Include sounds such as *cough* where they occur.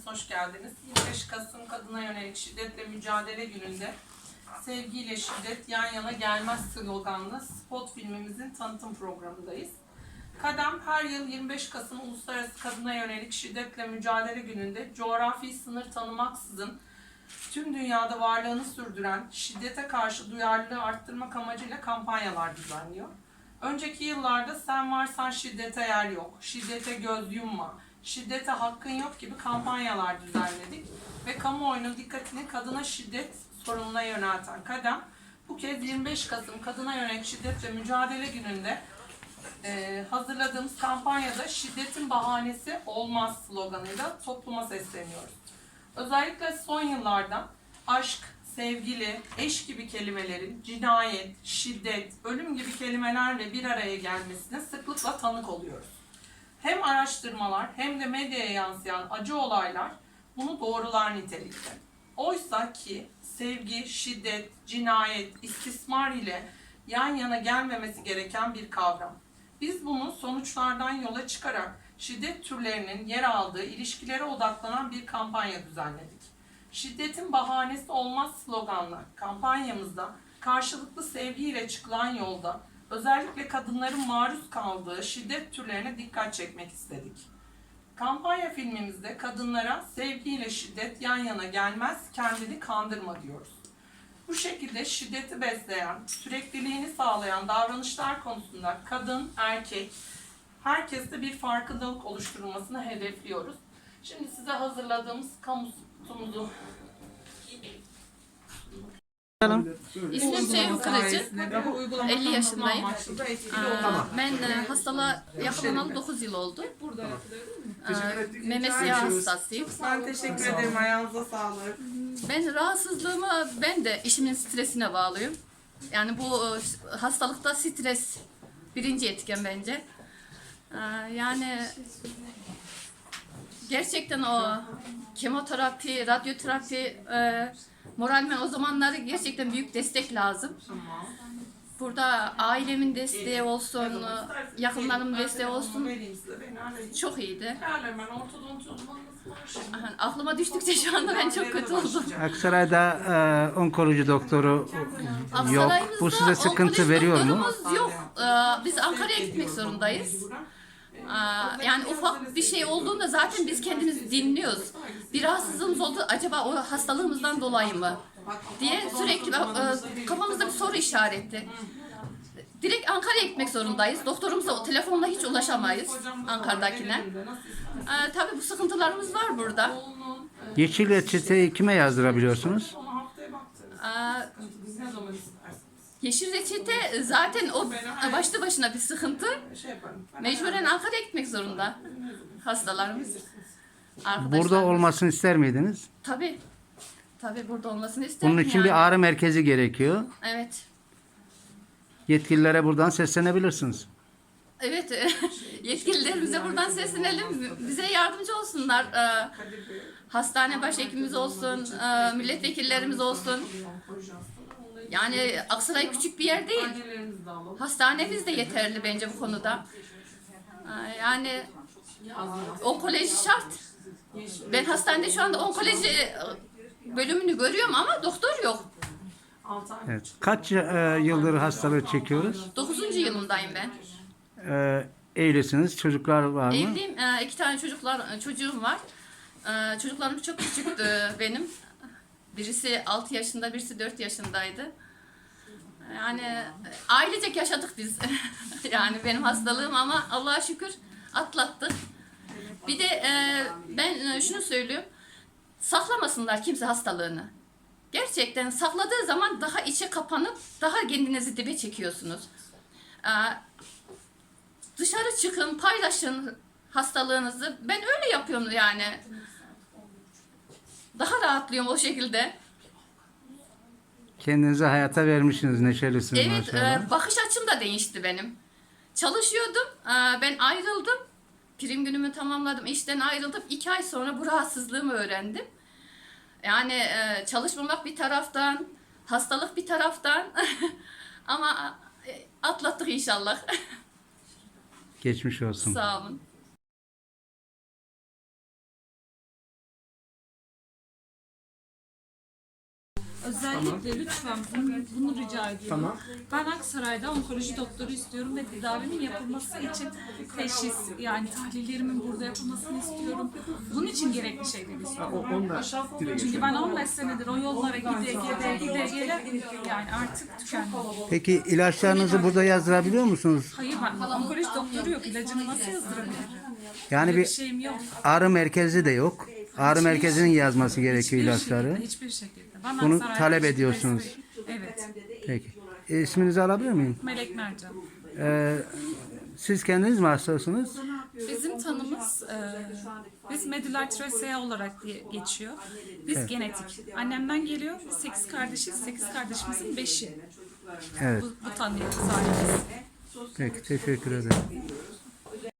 hepiniz hoş geldiniz. 25 Kasım Kadına Yönelik Şiddetle Mücadele Günü'nde Sevgiyle Şiddet Yan Yana Gelmez sloganlı spot filmimizin tanıtım programındayız. Kadem her yıl 25 Kasım Uluslararası Kadına Yönelik Şiddetle Mücadele Günü'nde coğrafi sınır tanımaksızın tüm dünyada varlığını sürdüren şiddete karşı duyarlılığı arttırmak amacıyla kampanyalar düzenliyor. Önceki yıllarda sen varsan şiddete yer yok, şiddete göz yumma, şiddete hakkın yok gibi kampanyalar düzenledik ve kamuoyunun dikkatini kadına şiddet sorununa yönelten Kadem bu kez 25 Kasım Kadına Yönelik Şiddetle Mücadele Günü'nde e, hazırladığımız kampanyada şiddetin bahanesi olmaz sloganıyla topluma sesleniyoruz. Özellikle son yıllarda aşk, sevgili, eş gibi kelimelerin cinayet, şiddet, ölüm gibi kelimelerle bir araya gelmesine sıklıkla tanık oluyoruz. Hem araştırmalar hem de medyaya yansıyan acı olaylar bunu doğrular nitelikte. Oysa ki sevgi, şiddet, cinayet, istismar ile yan yana gelmemesi gereken bir kavram. Biz bunu sonuçlardan yola çıkarak şiddet türlerinin yer aldığı ilişkilere odaklanan bir kampanya düzenledik. Şiddetin bahanesi olmaz sloganla kampanyamızda karşılıklı sevgiyle çıkılan yolda özellikle kadınların maruz kaldığı şiddet türlerine dikkat çekmek istedik. Kampanya filmimizde kadınlara sevgiyle şiddet yan yana gelmez, kendini kandırma diyoruz. Bu şekilde şiddeti besleyen, sürekliliğini sağlayan davranışlar konusunda kadın, erkek, herkeste bir farkındalık oluşturulmasını hedefliyoruz. Şimdi size hazırladığımız kamu spotumuzu İsmim Sevim Kılıcı. 50 yaşındayım. Aa, Ben e, hastalığa yakalanalı 9 yıl oldu. Aa, Meme siyah hastasıyım. Ben teşekkür ederim. Ayağınıza sağlık. Ben rahatsızlığımı ben de işimin stresine bağlıyorum. Yani bu e, hastalıkta stres birinci etken bence. Yani gerçekten o kemoterapi, radyoterapi, e, moralmen o zamanları gerçekten büyük destek lazım. Tamam. Burada ailemin desteği olsun, yakınlarımın desteği olsun çok iyiydi. Aha, Aklıma düştükçe şu anda ben çok kötü oldum. Aksaray'da e, onkoloji doktoru yok. Bu size sıkıntı onkoloji veriyor mu? doktorumuz Yok. Ee, Biz Ankara'ya gitmek zorundayız. Aa, Yani ufak bir şey olduğunda zaten biz kendimiz dinliyoruz. Bir rahatsızlığımız oldu acaba o hastalığımızdan dolayı mı? diye sürekli e, kafamızda bir soru işareti. Direkt Ankara'ya gitmek zorundayız. Doktorumuza o telefonla hiç ulaşamayız Ankara'dakine. Ee, tabii bu sıkıntılarımız var burada. Yeşil reçeteyi kime yazdırabiliyorsunuz? Aa, Biz ne zaman isterseniz. Yeşil reçete zaten o başlı başına bir sıkıntı. Mecburen Ankara'ya gitmek zorunda hastalarımız. Arkadaşlar. Burada olmasını ister miydiniz? Tabii. Tabii burada olmasını isterim Bunun için yani. bir ağrı merkezi gerekiyor. Evet. Yetkililere buradan seslenebilirsiniz. Evet. *laughs* Yetkililerimize buradan seslenelim. Bize yardımcı olsunlar. Ee, hastane başhekimimiz olsun, e, milletvekillerimiz olsun. Yani Aksaray küçük bir yer değil. Hastanemiz de yeterli bence bu konuda. Ee, Yani onkoloji şart. Ben hastanede şu anda onkoloji e, bölümünü görüyorum ama doktor yok. Evet. Kaç e, yıldır hastalığı çekiyoruz? 9. yılımdayım ben. E, evlisiniz, çocuklar var mı? Evliyim. Ee, iki tane çocuklar çocuğum var. Ee, çocuklarım çok küçüktü benim. Birisi 6 yaşında, birisi 4 yaşındaydı. Yani e, ailecek yaşadık biz. *laughs* yani benim hastalığım ama Allah'a şükür atlattık. Bir de e, ben e, şunu söylüyorum. Saklamasınlar kimse hastalığını. Gerçekten sakladığı zaman daha içe kapanıp daha kendinizi dibe çekiyorsunuz. Ee, dışarı çıkın, paylaşın hastalığınızı. Ben öyle yapıyorum yani. Daha rahatlıyorum o şekilde. Kendinizi hayata vermişsiniz, neşelisiniz Evet, maşallah. e, bakış açım da değişti benim. Çalışıyordum, e, ben ayrıldım. Prim günümü tamamladım, işten ayrıldım. İki ay sonra bu rahatsızlığımı öğrendim. Yani e, çalışmamak bir taraftan, hastalık bir taraftan. *laughs* Ama e, atlattık inşallah. *laughs* Geçmiş olsun. Sağ olun. Özellikle lütfen bunu, bunu rica ediyorum. Tamam. Ben Aksaray'da onkoloji doktoru istiyorum ve tedavinin yapılması için teşhis yani tahlillerimin burada yapılmasını istiyorum. Bunun için gerekli şeyleri istiyorum. O, da dile Çünkü ben 15 senedir o yollara gide gide gide gele yani artık tükendim. Peki ilaçlarınızı burada yazdırabiliyor musunuz? Hayır ben onkoloji doktoru yok. İlacını nasıl yazdırabilirim? Yani bir bir şeyim yok. ağrı merkezi de yok. Ağrı merkezinin yazması gerekiyor Hiçbir ilaçları. Şekilde, hiçbir şekilde. Bunu talep ediyorsunuz. Evet. Peki. E, isminizi alabilir miyim? Melek Mercan. Ee, siz kendiniz mi hastasınız? Bizim tanımız e, biz medüler trasea olarak diye geçiyor. Biz genetik. Annemden geliyor. Biz 8 kardeşiz. 8 kardeşimizin 5'i. Evet. Bu, bu tanıya sahibiz. Peki teşekkür ederim.